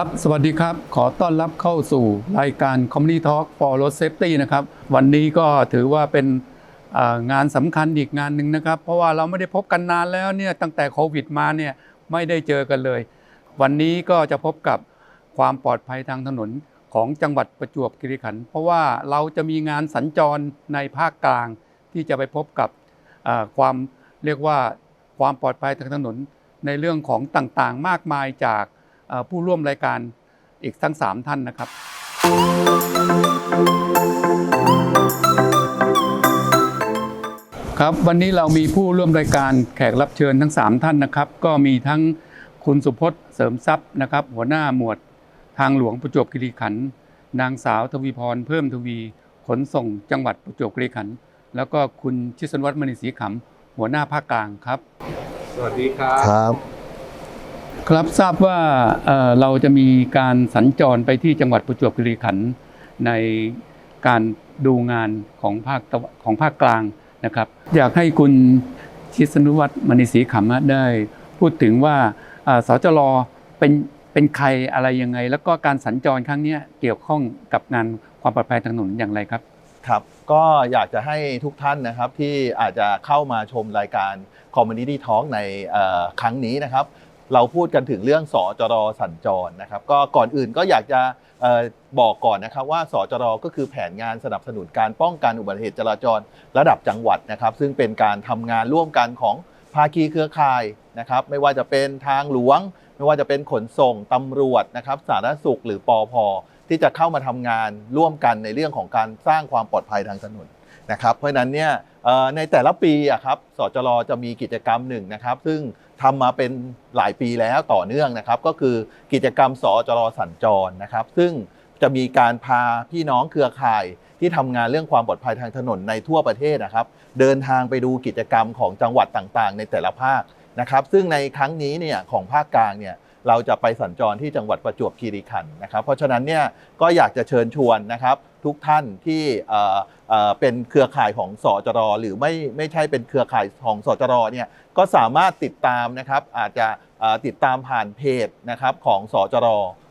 ครับ สวัสดีครับ ขอต้อนรับเข้าสู่รายการ Community Talk for Road Safety นะครับ วันนี้ก็ถือว่าเป็นงานสำคัญอีกงานหนึ่งนะครับ เพราะว่าเราไม่ได้พบกันนานแล้วเนี่ย ตั้งแต่โควิดมาเนี่ยไม่ได้เจอกันเลย วันนี้ก็จะพบกับความปลอดภัยทางถนนของจังหวัดประจวบคีรีขันธ์ เพราะว่าเราจะมีงานสัญจรในภาคกลาง ที่จะไปพบกับความเรียกว่าความปลอดภัยทางถนนในเรื่องของต่างๆ มากมายจาก ผู้ร่วมรายการอีกทั้ง 3 ท่านนะครับครับวันนี้เรามีผู้ร่วมรายการแขกรับเชิญทั้ง 3 ท่านนะครับ ก็มีทั้งคุณสุพจน์เสริมทรัพย์นะครับ หัวหน้าหมวดทางหลวงประจวบคีรีขันธ์นางสาวทวีพรเพิ่มทวีขนส่งจังหวัดประจวบคีรีขันธ์แล้วก็คุณชิสนวัฒน์มณีศรีขำหัวหน้าภาคกลางครับ สวัสดีครับครับ ครับทราบว่าเเราจะมีการสัญจรไปที่จังหวัดประจวบคีรีขันธ์ในการดูงานของภาคของภาคกลางนะครับ อยากให้คุณชิสนุวัฒน์มณีศรีขำได้พูดถึงว่าอ่าสจรเป็นเป็นใครอะไรยังไง แล้วก็การสัญจรครั้งนี้เกี่ยวข้องกับงานความปลอดภัยทางถนนอย่างไรครับครับก็อยากจะให้ทุกท่านนะครับที่อาจจะเข้ามาชมรายการ Community Talk ในครั้งนี้นะครับ เราพูดกันถึงเรื่องสจรสัญจรนะครับ ก็ก่อนอื่นก็อยากจะออบอกก่อนนะครับว่าสจรก็คือแผนงานสนับสนุนการป้องกันอุบัติเหตุจราจรระดับจังหวัดนะครับ ซึ่งเป็นการทำงานร่วมกันของภาคีเครือข่ายนะครับ ไม่ว่าจะเป็นทางหลวง ไม่ว่าจะเป็นขนส่งตำรวจนะครับสาธารณสุขหรือปอพที่จะเข้ามาทำงานร่วมกันในเรื่องของการสร้างความปลอดภัยทางถนนนะครับ เพราะฉะนั้นเนี่ย ในแต่ละปีอะครับสจรจะมีกิจกรรมหนึ่งนะครับ ซึ่งทำมาเป็นหลายปีแล้วต่อเนื่องนะครับ ก็คือกิจกรรมสจรสัญจรนะครับ ซึ่งจะมีการพาพี่น้องเครือข่ายที่ทำงานเรื่องความปลอดภัยทางถนนในทั่วประเทศนะครับ เดินทางไปดูกิจกรรมของจังหวัดต่างๆ ในแต่ละภาคนะครับ ซึ่งในครั้งนี้เนี่ยของภาคกลางเนี่ย เราจะไปสัญจรที่จังหวัดประจวบคีรีขันธ์นะครับ เพราะฉะนั้นเนี่ยก็อยากจะเชิญชวนนะครับ ทุกท่านที่เเเป็นเครือข่ายของสจรหรือไม่ไม่ใช่เป็นเครือข่ายของสจรเนี่ยก็สามารถติดตามนะครับ อาจจะติดตามผ่านเพจนะครับของสจร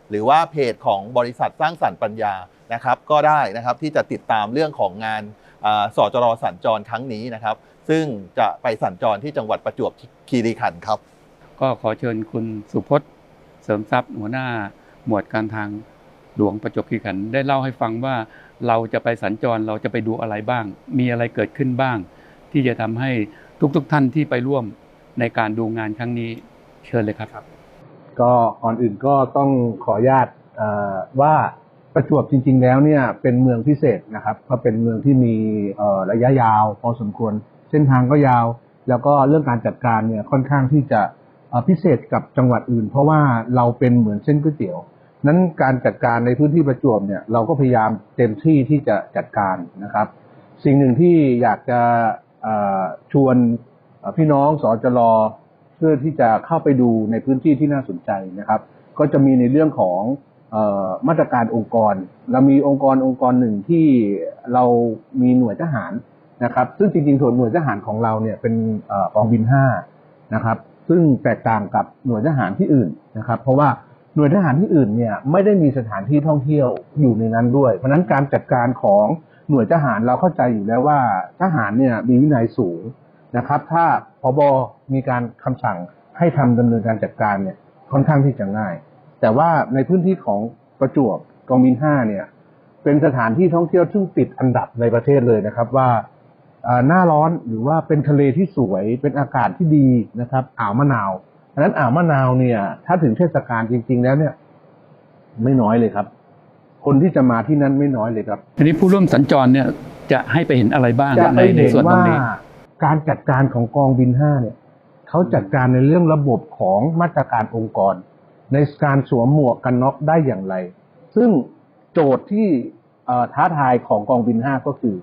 หรือว่าเพจของบริษัทสร้างสรรค์ปัญญานะครับ ก็ได้นะครับที่จะติดตามเรื่องของงานอ่อสจรสัญจรครั้งนี้นะครับ ซึ่งจะไปสัญจรที่จังหวัดประจวบคีรีขันธ์ครับ ก็ขอเชิญคุณสุพจน์ เสริมทรัพย์หัวหน้าหมวดการทางหลวงประจวบคีรีขันธ์ได้เล่าให้ฟังว่าเราจะไปสัญจรเราจะไปดูอะไรบ้าง มีอะไรเกิดขึ้นบ้าง ที่จะทำให้ทุกๆทท่านที่ไปร่วมในการดูงานครั้งนี้เชิญเลยครับก็ก่อนอื่นก็ต้องขออนุญาตว่าประจวบจริง ๆ แล้วเนี่ยเป็นเมืองพิเศษนะครับก็เป็นเมืองที่มีระยะยาว พอสมควร เส้นทางก็ยาว แล้วก็เรื่องการจัดการเนี่ยค่อนข้างที่จะ พิเศษกับจังหวัดอื่น เพราะว่าเราเป็นเหมือนเส้นก๋วยเตี๋ยวนั้นการจัดการในพื้นที่ประจวบเนี่ยเราก็พยายามเต็มที่ที่จะจัดการนะครับ สิ่งหนึ่งที่อยากจะชวนพี่น้องสจรเพื่อที่จะเข้าไปดูในพื้นที่ที่น่าสนใจนะครับ ก็จะมีในเรื่องของอมาตรการองค์กร เรามีองค์กรองค์กรหนึ่งที่เรามีหน่วยทหารนะครับ ซึ่งจริงๆส่วนหน่วยทหารของเราเนี่ยเป็นเอ่อกองบิน5นะครับ ซึ่งแตกต่างกับหน่วยทหารที่อื่นนะครับ เพราะว่าหน่วยทหารที่อื่นเนี่ยไม่ได้มีสถานที่ท่องเที่ยวอยู่ในนั้นด้วย เพราะนั้นการจัดการของหน่วยทหารเราเข้าใจอยู่แล้วว่าทหารเนี่ยมีวินัยสูงนะครับ ถ้าพบมีการคำสั่งให้ทำดำเนินการจัดการเนี่ยค่อนข้างที่จะง่าย แต่ว่าในพื้นที่ของประจวบกองบินห้าเนี่ยเป็นสถานที่ท่องเที่ยวซึ่งติดอันดับในประเทศเลยนะครับว่า หน้าร้อนหรือว่าเป็นทะเลที่สวยเป็นอากาศที่ดีนะครับ อ่าวมะนาวดังนั้นอ่าวมะนาวเนี่ย ถ้าถึงเทศกาลจริง ๆ แล้วเนี่ย ไม่น้อยเลยครับ คนที่จะมาที่นั่นไม่น้อยเลยครับทีนี้ผู้ร่วมสัญจรเนี่ยจะให้ไปเห็นอะไรบ้างจะในได้ในเห็นส่วนตรว่างนี้การจัดการของกองบินห้าเนี่ยเขาจัดการในเรื่องระบบของมาตรการองค์กร ในการสวมหมวกกันน็อกได้อย่างไร ซึ่งโจทย์ที่เอ่อท้าทายของกองบิน5ก็คือ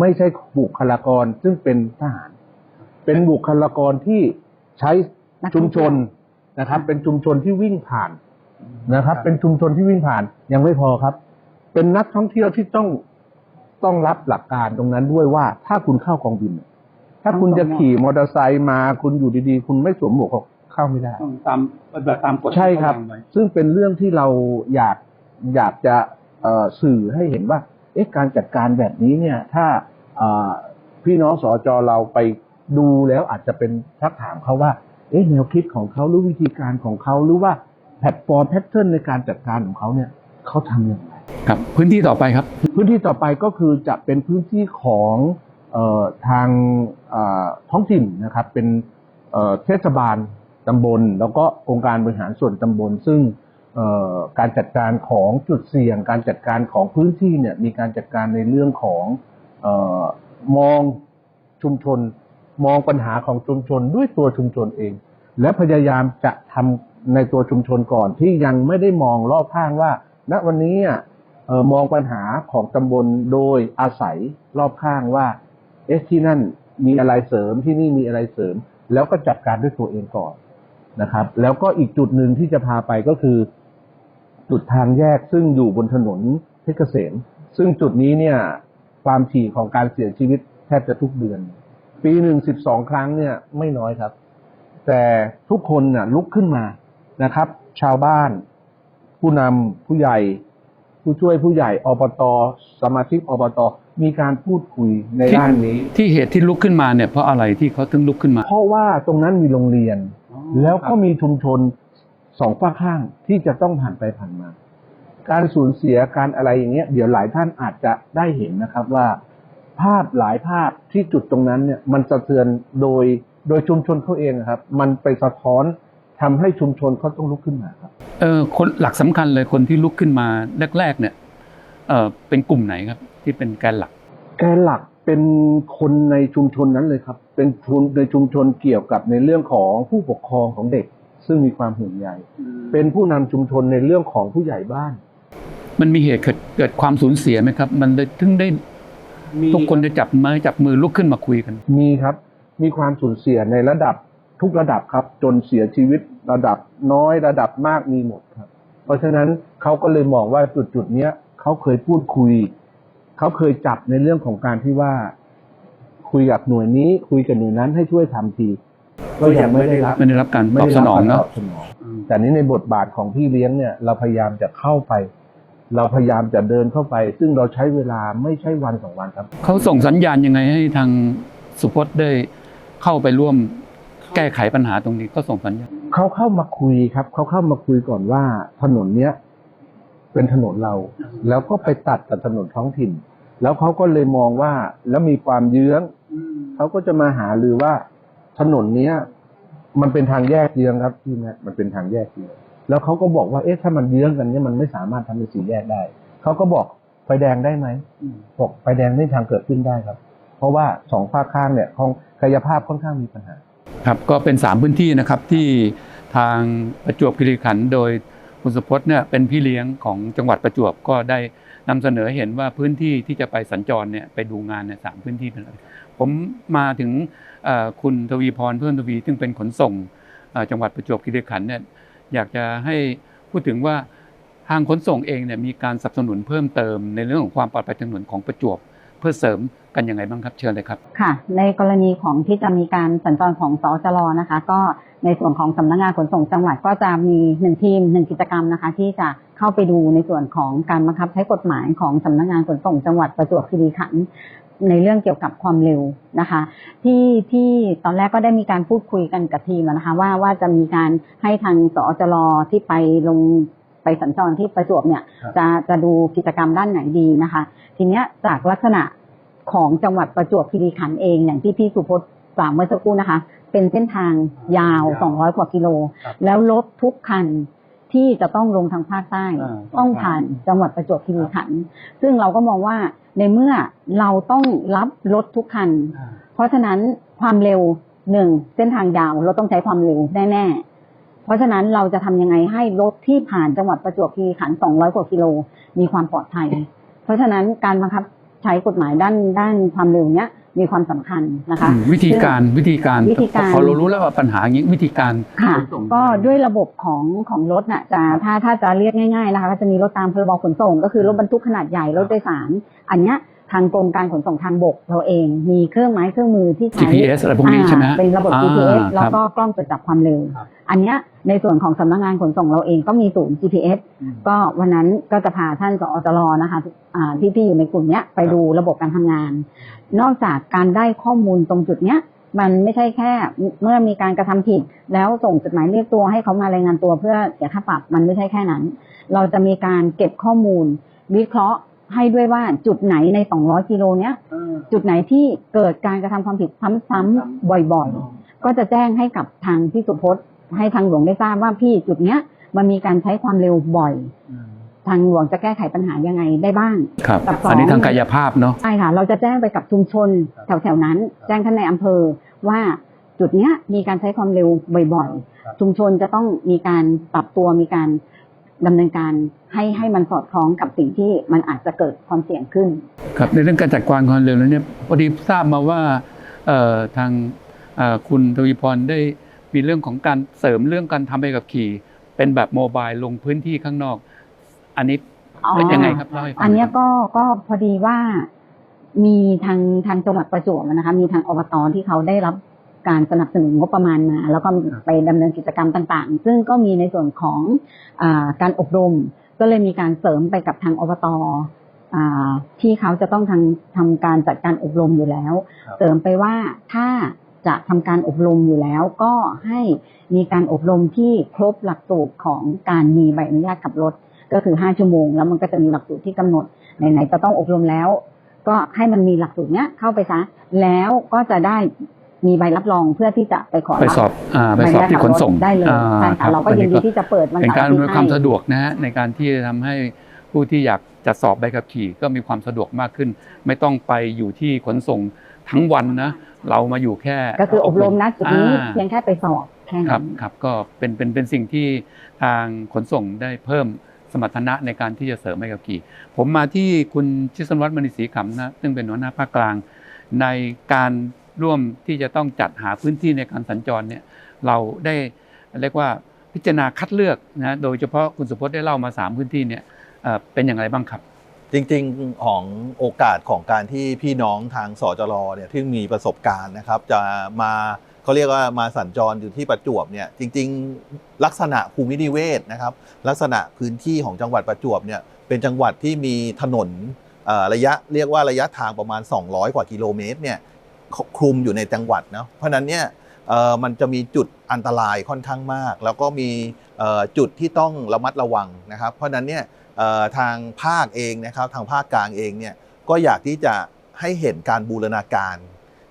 ไม่ใช่บุคลากรซึ่งเป็นทหาร เป็นบุคลากรที่ใช้ชุมชนนะครับ เป็นชุมชนที่วิ่งผ่านนะครับ เป็นชุมชนที่วิ่งผ่านยังไม่พอครับ เป็นนักท่องเที่ยวที่ต้องต้องรับหลักการตรงนั้นด้วยว่าถ้าคุณเข้ากองบิน ถ้าคุณจะขี่มอเตอร์ไซค์มาคุณอยู่ดีๆ คุณไม่สวมหมวกก็เข้าไม่ได้ต้องตามปฏิบัติตามกฎใช่ครับที่เขาวางไว้ซึ่งเป็นเรื่องที่เราอยากอยากจะเอ่อสื่อให้เห็นว่า เอ๊ะการจัดการแบบนี้เนี่ย ถ้าเอ่อพี่น้องสอจอเราไปดูแล้วอาจจะเป็นทักถามเขาว่า เอ๊ะแนวคิดของเขาหรือวิธีการของเขาหรือว่าแพลตฟอร์มแพทเทิร์นในการจัดการของเขาเนี่ยเขาทำอย่างไรครับ พื้นที่ต่อไปครับ พื้นที่ต่อไปก็คือจะเป็นพื้นที่ของเออทางเอ่อท้องถิ่นนะครับเป็นเอ่อเทศบาลตำบล แล้วก็องค์การบริหารส่วนตำบล ซึ่งเอ่อ การจัดการของจุดเสี่ยง การจัดการของพื้นที่เนี่ยมีการจัดการในเรื่องของออมองชุมชน มองปัญหาของชุมชนด้วยตัวชุมชนเอง และพยายามจะทำในตัวชุมชนก่อนที่ยังไม่ได้มองรอบข้างว่า ณวันนี้มองปัญหาของตำบลโดยอาศัยรอบข้างว่าเอ๊ะที่นั่นมีอะไรเสริมที่นี่มีอะไรเสริม แล้วก็จัดการด้วยตัวเองก่อนนะครับ แล้วก็อีกจุดหนึ่งที่จะพาไปก็คือ จุดทางแยกซึ่งอยู่บนถนนเพชรเกษมซึ่งจุดนี้เนี่ยความถี่ของการเสียชีวิตแทบจะทุกเดือน ปีหนึ่งสิบสองครั้งเนี่ยไม่น้อยครับ แต่ทุกคนน่ะลุกขึ้นมานะครับ ชาวบ้าน ผู้นำผู้ใหญ่ ผู้ช่วยผู้ใหญ่อบตสมาชิกอบตมีการพูดคุยในที่ด้านนี้ ที่เหตุที่ลุกขึ้นมาเนี่ยเพราะอะไรที่เขาถึงลุกขึ้นมา เพราะว่าตรงนั้นมีโรงเรียน แล้วก็มีชุมชน สองฝ้าข้างที่จะต้องผ่านไปผ่านมา การสูญเสียการอะไรอย่างเงี้ยเดี๋ยวหลายท่านอาจจะได้เห็นนะครับว่า ภาพหลายภาพที่จุดตรงนั้นเนี่ยมันสะเทือนโดยโดยชุมชนเขาเองครับ มันไปสะท้อนทำให้ชุมชนเขาต้องลุกขึ้นมาครับเออคนหลักสำคัญเลยคนที่ลุกขึ้นมาแรก ๆ เนี่ยเออเป็นกลุ่มไหนครับ ที่เป็นแกนหลัก แกนหลักเป็นคนในชุมชนนั้นเลยครับ เป็นชุมในชุมชนเกี่ยวกับในเรื่องของผู้ปกครองของเด็ก ซึ่งมีความห่วงใยเป็นผู้นำชุมชนในเรื่องของผู้ใหญ่บ้าน มันมีเหตุเกิดเกิดความสูญเสียไหมครับ มันเลยถึงได้ทุกคนจะจับไม้จับมือลุกขึ้นมาคุยกัน มีครับ มีความสูญเสียในระดับทุกระดับครับ จนเสียชีวิตระดับน้อยระดับมากมีหมดครับ เพราะฉะนั้นเขาก็เลยมองว่าจุดจุดๆเนี้ยเขาเคยพูดคุย เขาเคยจับในเรื่องของการที่ว่า คุยกับหน่วยนี้ คุยกับหน่วยนั้นให้ช่วยทำที ก็ยังไม่ได้รับไม่ได้รับการตไม่อบได้สรับนองการตเนาะอบสนองแต่นี้ในบทบาทของพี่เลี้ยงเนี่ย เราพยายามจะเข้าไป เราพยายามจะเดินเข้าไป ซึ่งเราใช้เวลาไม่ใช่วันสองวันครับเขาส่งสัญญาณยังไงให้ทางสุพจน์ได้เข้าไปร่วมแก้ไขปัญหาตรงนี้ก็ส่งสัญญาณเขาเข้ามาคุยครับเขาเข้ามาคุยก่อนว่าถนนเนี้ยเป็นถนนเรา แล้วก็ไปตัดกับถนนท้องถิ่น แล้วเขาก็เลยมองว่าแล้วมีความเยื้องเขาก็จะมาหารือว่า ถนนเนี้ย มันเป็นทางแยกเยื้องครับพี่แมทมันเป็นทางแยกเยื้องแล้วเขาก็บอกว่าเอ๊ะถ้ามันเยื้องกันเนี่ยมันไม่สามารถทำเป็นสี่แยกได้เขาก็บอกไฟแดงได้ไหมบอกไฟแดงไม่ทางเกิดขึ้นได้ครับ เพราะว่าสองฝาข้างเนี่ยของกายภาพค่อนข้างมีปัญหา ครับก็เป็น 3 พื้นที่นะครับที่ทางประจวบคีรีขันธ์โดยคุณสุพจน์เนี่ยเป็นพี่เลี้ยงของจังหวัดประจวบก็ได้ นำเสนอเห็นว่าพื้นที่ที่จะไปสัญจรเนี่ยไปดูงานเนี่ยสามพื้นที่เป็นอะไรผมมาถึงคุณทวีพรเพื่อนทวีซึ่งเป็นขนส่งจังหวัดประจวบคีรีขันธ์เนี่ยอยากจะให้พูดถึงว่าทางขนส่งเองเนี่ยมีการสนับสนุนเพิ่มเติมในเรื่องของความปลอดภัยทางถนนของประจวบเพื่อเสริมกันยังไงบ้างครับเชิญเลยครับค่ะ ในกรณีของที่จะมีการสัญจรของสจรนะคะ ก็ในส่วนของสำนักงานขนส่งจังหวัดก็จะมีหนึ่งทีมหนึ่งกิจกรรมนะคะ ที่จะ เข้าไปดูในส่วนของการบังคับใช้กฎหมายของสำนักงานขนส่งจังหวัดประจวบคีรีขันธ์ในเรื่องเกี่ยวกับความเร็วนะคะ ที่ที่ตอนแรกก็ได้มีการพูดคุยกันกับทีมนะคะ ว่าว่าจะมีการให้ทางสจรที่ไปลงไปสัญจรที่ประจวบเนี่ยครับจะจะดูกิจกรรมด้านไหนดีนะคะ ทีเนี้ยจากลักษณะของจังหวัดประจวบคีรีขันธ์เองอย่างที่พี่สุพจน์กล่าวเมื่อสักครู่นะคะ เป็นเส้นทางยาว 200 กว่ากิโลครับแล้วรถทุกคัน ที่จะต้องลงทางภาคใต้อ่าต้องผ่านจังหวัดประจวบคีรีขันธ์ซึ่งเราก็มองว่าในเมื่อเราต้องรับรถทุกคัน เพราะฉะนั้นความเร็วหนึ่งเส้นทางยาวเราต้องใช้ความเร็วแน่ ๆ เพราะฉะนั้นเราจะทำยังไงให้รถที่ผ่านจังหวัดประจวบคีรีขันธ์200 กว่ากิโลมีความปลอดภัย เพราะฉะนั้นการบังคับใช้กฎหมายด้านด้านความเร็วเนี้ย มีความสำคัญนะคะอืมวิธีการวิธีการวิธีการพอเรารู้แล้วว่าปัญหาอย่างนี้วิธีการค่ะขนส่งก็ด้วยระบบของของรถน่ะจะถ้าถ้าจะเรียกง่ายๆนะคะก็จะมีรถตามพรบขนส่ง ก็คือรถบรรทุกขนาดใหญ่รถโดยสาร อันเนี้ย ทางกรมการขนส่งทางบกเราเองมีเครื่องไม้เครื่องมือที่ใช้ GPS อะไรพวกนี้ใช่ไหมฮะอ่าเป็นระบบอ่า GPS แล้วครับก็กล้องตรวจจับความเร็วครับอันเนี้ยในส่วนของสำนักงานขนส่งเราเองก็มีศูนย์ GPS ก็วันนั้นก็จะพาท่านสอจรนะคะอ่าที่ที่อยู่ในกลุ่มเนี้ยไปดูระบบการทำงาน นอกจากการได้ข้อมูลตรงจุดเนี้ยมันไม่ใช่แค่เมื่อมีการกระทำผิด แล้วส่งจดหมายเรียกตัวให้เขามารายงานตัวเพื่อเสียค่าปรับมันไม่ใช่แค่นั้น เราจะมีการเก็บข้อมูลวิเคราะห์ ให้ด้วยว่าจุดไหนใน 200 กิโลเนี้ยจุดไหนที่เกิดการกระทำความผิดซ้ำๆบ่อยๆ ก็จะแจ้งให้กับทางพี่สุพจน์ให้ทางหลวงได้ทราบว่าพี่จุดเนี้ยมันมีการใช้ความเร็วบ่อย ทางหลวงจะแก้ไขปัญหายังไงได้บ้างครับกับสองอันนี้ทางกายภาพเนาะใช่ค่ะ เราจะแจ้งไปกับชุมชนแถวๆนั้น แจ้งท่านในอำเภอว่าจุดเนี้ยมีการใช้ความเร็วบ่อยครับๆชุมชนจะต้องมีการปรับตัวมีการ ดำเนินการให้ให้มันสอดคล้องกับสิ่งที่มันอาจจะเกิดความเสี่ยงขึ้น ครับในเรื่องการจัดการความเร็วแล้วเนี่ยพอดีทราบมาว่าเอ่อทางเอ่อคุณทวีพรได้มีเรื่องของการเสริมเรื่องการทำใบขับขี่ เป็นแบบโมบายลงพื้นที่ข้างนอก อันนี้อ๋อเป็นยังไงครับเล่าให้ฟังอันเนี้ยหยก็ก็พอดีว่ามีทางทางจังหวัดประจวบนะคะมีทางอบตที่เขาได้รับ การสนับสนุนงบประมาณมา แล้วก็ไปดำเนินกิจกรรมต่างๆ ซึ่งก็มีในส่วนของอาการอบรม ก็เลยมีการเสริมไปกับทางอบตอ่าที่เขาจะต้องทำทำการจัดการอบรมอยู่แล้วครับเสริมไปว่าถ้าจะทำการอบรมอยู่แล้วก็ให้มีการอบรมที่ครบหลักสูตรของการมีใบอนุญาตขับรถ ก็คือ 5 ชั่วโมง แล้วมันก็จะมีหลักสูตรที่กำหนดไหนๆจะต้องอบรมแล้ว ก็ให้มันมีหลักสูตรเนี้ยเข้าไปซะแล้วก็จะได้ มีใบรับรองเพื่อที่จะไปขอไปรับสอบอ่าไปสอบที่ขนส่งได้เลยอ่ใช่ค่ะเราก็ยินดีที่จะเปิดวันเป็นเสาการร์อำนวยอาความทิตย์ให้สะดวกนะฮะในการที่จะทำให้ผู้ที่อยากจะสอบใบขับขี่ก็มีความสะดวกมากขึ้น ไม่ต้องไปอยู่ที่ขนส่งทั้งวันนะเรามาอยู่แค่ ก็คืออบรมนะจุดนี้อ่าเพียงแค่ไปสอบแค่ครันั้บนครับก็เป็นเป็นเป็นสิ่งที่ทางขนส่งได้เพิ่มสมรรถนะในการที่จะเสริมใบขับขี่ ผมมาที่คุณชิสนวัฒน์มณีศรีขำนะซึ่งเป็นหัวหน้าภาคกลาง ในการ ร่วมที่จะต้องจัดหาพื้นที่ในการสัญจรเนี่ยเราได้เรียกว่าพิจารณาคัดเลือกนะโดยเฉพาะคุณสุพจน์ได้เล่ามา 3 พื้นที่เนี่ยเป็นอย่างไรบ้างครับ จริงๆของโอกาสของการที่พี่น้องทางสจรเนี่ยที่มีประสบการณ์นะครับ จะมาเขาเรียกว่ามาสัญจรอยู่ที่ประจวบเนี่ยจริง ๆ ลักษณะภูมินิเวศนะครับ ลักษณะพื้นที่ของจังหวัดประจวบเนี่ยเป็นจังหวัดที่มีถนนระยะเรียกว่าระยะทางประมาณ 200 กว่ากิโลเมตรเนี่ย คลุมอยู่ในจังหวัดเนาะเพราะนั้นเนี่ยมันจะมีจุดอันตรายค่อนข้างมาก แล้วก็มีจุดที่ต้องระมัดระวังนะครับ เพราะนั้นเนี่ยทางภาคเองนะครับทางภาคกลางเองเนี่ยก็อยากที่จะให้เห็นการบูรณาการ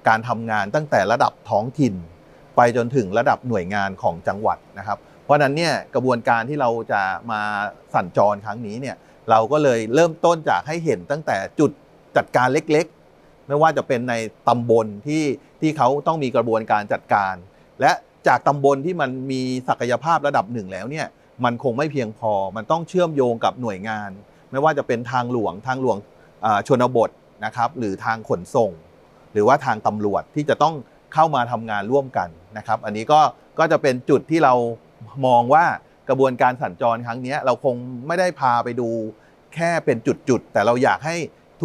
การทำงานตั้งแต่ระดับท้องถิ่น ไปจนถึงระดับหน่วยงานของจังหวัดนะครับ เพราะนั้นเนี่ยกระบวนการที่เราจะมาสัญจรครั้งนี้เนี่ยเราก็เลยเริ่มต้นจากให้เห็นตั้งแต่จุดจัดการเล็ก ไม่ว่าจะเป็นในตำบลที่ที่เขาต้องมีกระบวนการจัดการ และจากตำบลที่มันมีศักยภาพระดับหนึ่งแล้วเนี่ยมันคงไม่เพียงพอ มันต้องเชื่อมโยงกับหน่วยงาน ไม่ว่าจะเป็นทางหลวงทางหลวงชนบทนะครับ หรือทางขนส่ง หรือว่าทางตำรวจที่จะต้องเข้ามาทำงานร่วมกันนะครับ อันนี้ก็ก็จะเป็นจุดที่เรามองว่ากระบวนการสัญจรครั้งนี้เราคงไม่ได้พาไปดูแค่เป็นจุดๆแต่เราอยากให้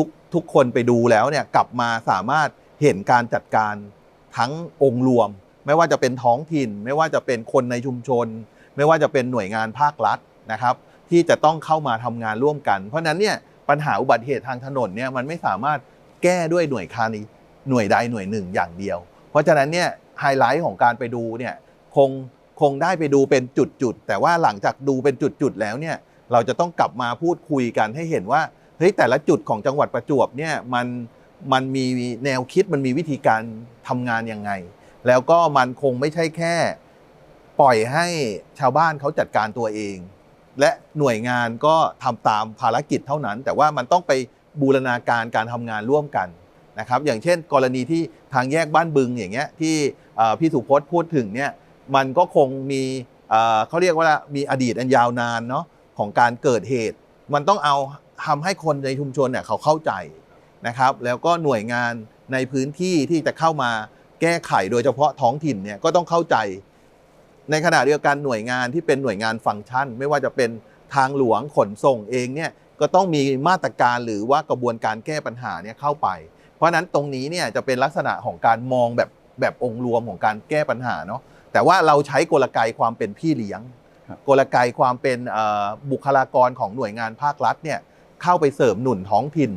ทุกทุกคนไปดูแล้วเนี่ยกลับมาสามารถเห็นการจัดการทั้งองค์รวม ไม่ว่าจะเป็นท้องถิ่น ไม่ว่าจะเป็นคนในชุมชน ไม่ว่าจะเป็นหน่วยงานภาครัฐนะครับ ที่จะต้องเข้ามาทำงานร่วมกัน เพราะฉะนั้นเนี่ยปัญหาอุบัติเหตุทางถนนเนี่ยมันไม่สามารถแก้ด้วยหน่วยคานีหน่วยใดหน่วยหนึ่งอย่างเดียว เพราะฉะนั้นเนี่ยไฮไลท์ของการไปดูเนี่ยคงคงได้ไปดูเป็นจุดๆแต่ว่าหลังจากดูเป็นจุดๆแล้วเนี่ยเราจะต้องกลับมาพูดคุยกันให้เห็นว่า เฮ้ยแต่ละจุดของจังหวัดประจวบเนี่ยมันมันมีแนวคิดมันมีวิธีการทำงานยังไง แล้วก็มันคงไม่ใช่แค่ ปล่อยให้ชาวบ้านเขาจัดการตัวเอง และหน่วยงานก็ทำตามภารกิจเท่านั้น แต่ว่ามันต้องไปบูรณาการการทำงานร่วมกันนะครับ อย่างเช่น กรณีที่ทางแยกบ้านบึงอย่างเงี้ยที่พี่สุพจน์พูดถึงเนี่ยมันก็คงมีเขาเรียกว่ามีอดีตอันยาวนานเนาะของการเกิดเหตุ มันต้องเอา ทำให้คนในชุมชนเนี่ยเขาเข้าใจนะครับ แล้วก็หน่วยงานในพื้นที่ที่จะเข้ามาแก้ไขโดยเฉพาะท้องถิ่นเนี่ยก็ต้องเข้าใจ ในขณะเดียวกันหน่วยงานที่เป็นหน่วยงานฟังก์ชัน ไม่ว่าจะเป็นทางหลวงขนส่งเองเนี่ยก็ต้องมีมาตรการหรือว่ากระบวนการแก้ปัญหาเนี่ยเข้าไป เพราะฉะนั้นตรงนี้เนี่ยจะเป็นลักษณะของการมองแบบแบบองค์รวมของการแก้ปัญหาเนาะแต่ว่าเราใช้กลไกความเป็นพี่เลี้ยงครับกลไกความเป็นเอ่อบุคลากรของหน่วยงานภาครัฐเนี่ย เข้าไปเสริมหนุนท้องถิ่น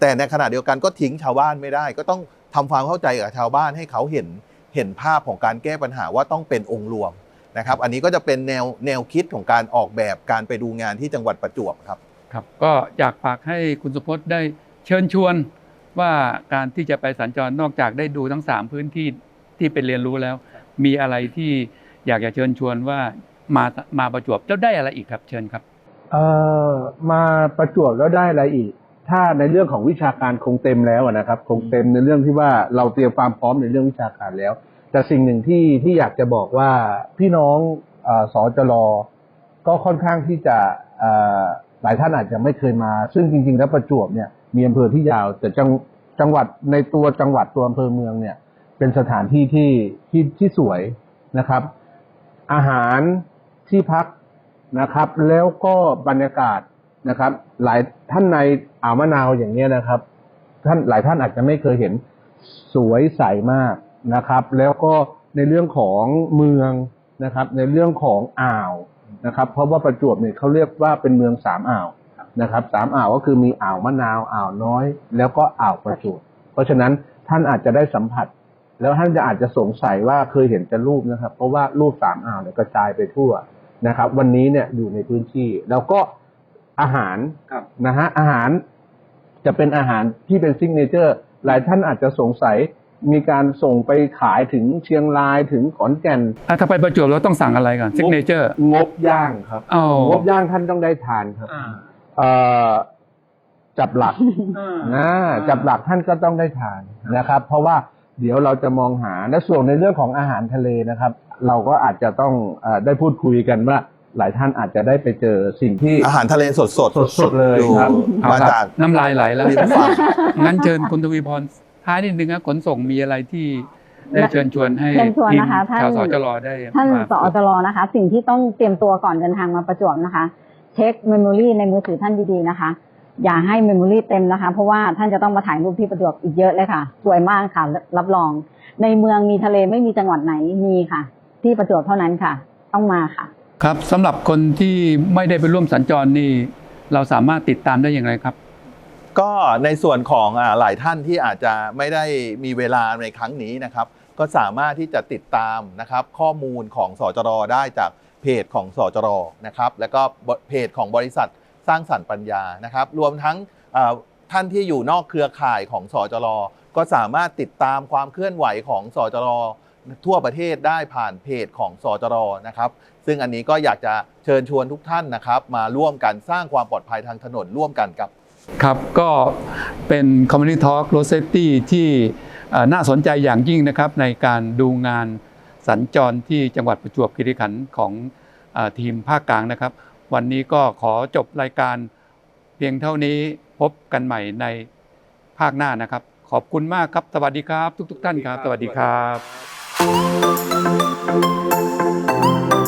แต่ในขณะเดียวกันก็ทิ้งชาวบ้านไม่ได้ ก็ต้องทำความเข้าใจกับชาวบ้านให้เขาเห็นเห็นภาพของการแก้ปัญหาว่าต้องเป็นองค์รวมนะครับ อันนี้ก็จะเป็นแนวแนวคิดของการออกแบบการไปดูงานที่จังหวัดประจวบครับครับก็อยากฝากให้คุณสุพจน์ได้เชิญชวนว่าการที่จะไปสัญจรนอกจากได้ดูทั้ง 3 พื้นที่ที่เป็นเรียนรู้แล้ว มีอะไรที่อยากจะเชิญชวนว่ามามาประจวบแล้วได้อะไรอีกครับเชิญครับ เอ่อมาประจวบแล้วได้อะไรอีก ถ้าในเรื่องของวิชาการคงเต็มแล้วนะครับ คงเต็มในเรื่องที่ว่าเราเตรียมความพร้อมในเรื่องวิชาการแล้ว แต่สิ่งหนึ่งที่ที่อยากจะบอกว่าพี่น้องอ่อสจรก็ค่อนข้างที่จะอ่อหลายท่านอาจจะไม่เคยมา ซึ่งจริง ๆ แล้วประจวบเนี่ยมีอำเภอที่ยาว แต่จังจังหวัดในตัวจังหวัดตัวอำเภอเมืองเนี่ย เป็นสถานที่ที่ที่ที่สวยนะครับ อาหารที่พัก นะครับ แล้วก็บรรยากาศนะครับ หลายท่านในอ่าวมะนาวอย่างเนี้ยนะครับ ท่านหลายท่านอาจจะไม่เคยเห็นสวยใสมากนะครับ แล้วก็ในเรื่องของเมืองนะครับ ในเรื่องของอ่าวนะครับ เพราะว่าประจวบเนี่ยเขาเรียกว่าเป็นเมืองสามอ่าวนะครับสามอ่าวก็คือมีอ่าวมะนาวอ่าวน้อย แล้วก็อ่าวประจวบเพราะฉะนั้นท่านอาจจะได้สัมผัส แล้วท่านจะอาจจะสงสัยว่าเคยเห็นแต่รูปนะครับ เพราะว่ารูปสามอ่าวเนี่ยกระจายไปทั่ว นะครับ วันนี้เนี่ยอยู่ในพื้นที่ แล้วก็อาหารครับนะฮะอาหารจะเป็นอาหารที่เป็นซิกเนเจอร์ หลายท่านอาจจะสงสัยมีการส่งไปขายถึงเชียงรายถึงขอนแก่นอะถ้าไปประจวบเราต้องสั่งอะไรก่อนซิกเนเจอร์งบย่างครับอ๋องบย่างท่านต้องได้ทานครับเอ่อจับหลักนะจับหลักท่านก็ต้องได้ทานนะครับ เพราะว่า เดี๋ยวเราจะมองหาและส่วนในเรื่องของอาหารทะเลนะครับ เราก็อาจจะต้องเออได้พูดคุยกันว่าหลายท่านอาจจะได้ไปเจอสิ่งที่อาหารทะเลสดสดสดๆเลยอยู่ครับเอามาครับจากน้ำลายไหลแล้วริมฝั่งงั้นเชิญคุณทวีพรท้ายนิดนึงนะขนส่งมีอะไรที่ได้เชิญชวนให้เชิญชวนทีมนะคะท่านชาวสจรได้ท่านมาสอจรนะคะ สิ่งที่ต้องเตรียมตัวก่อนเดินทางมาประจวบนะคะ เช็คเมมโมรีในมือถือท่านดีๆนะคะ อย่าให้เมมโมรีเต็มนะคะ เพราะว่าท่านจะต้องมาถ่ายรูปที่ประจวบอีกเยอะเลยค่ะ สวยมากค่ะ รับรอง ในเมืองมีทะเลไม่มีจังหวัดไหนมีค่ะ ที่ประจวบเท่านั้นค่ะ ต้องมาค่ะ ครับสำหรับคนที่ไม่ได้ไปร่วมสัญจรนี่ เราสามารถติดตามได้อย่างไรครับ ก็ในส่วนของอ่าหลายท่านที่อาจจะไม่ได้มีเวลาในครั้งนี้นะครับ ก็สามารถที่จะติดตามนะครับ ข้อมูลของสจรได้จากเพจของสจรนะครับ แล้วก็เพจของบริษัท สร้างสรรค์ปัญญานะครับ รวมทั้งท่านที่อยู่นอกเครือข่ายของสจรก็สามารถติดตามความเคลื่อนไหวของสจรทั่วประเทศได้ผ่านเพจของสจรนะครับ ซึ่งอันนี้ก็อยากจะเชิญชวนทุกท่านนะครับ มาร่วมกันสร้างความปลอดภัยทางถนนร่วมกันครับ ครับก็เป็น Community Talk Road Safety ที่น่าสนใจอย่างยิ่งนะครับในการดูงานสัญจรที่จังหวัดประจวบคีรีขันธ์ของอทีมภาคกลางนะครับ วันนี้ก็ขอจบรายการเพียงเท่านี้พบกันใหม่ในภาคหน้านะครับ ขอบคุณมากครับ สวัสดีครับ ทุก ๆ ท่านครับ สวัสดีครับ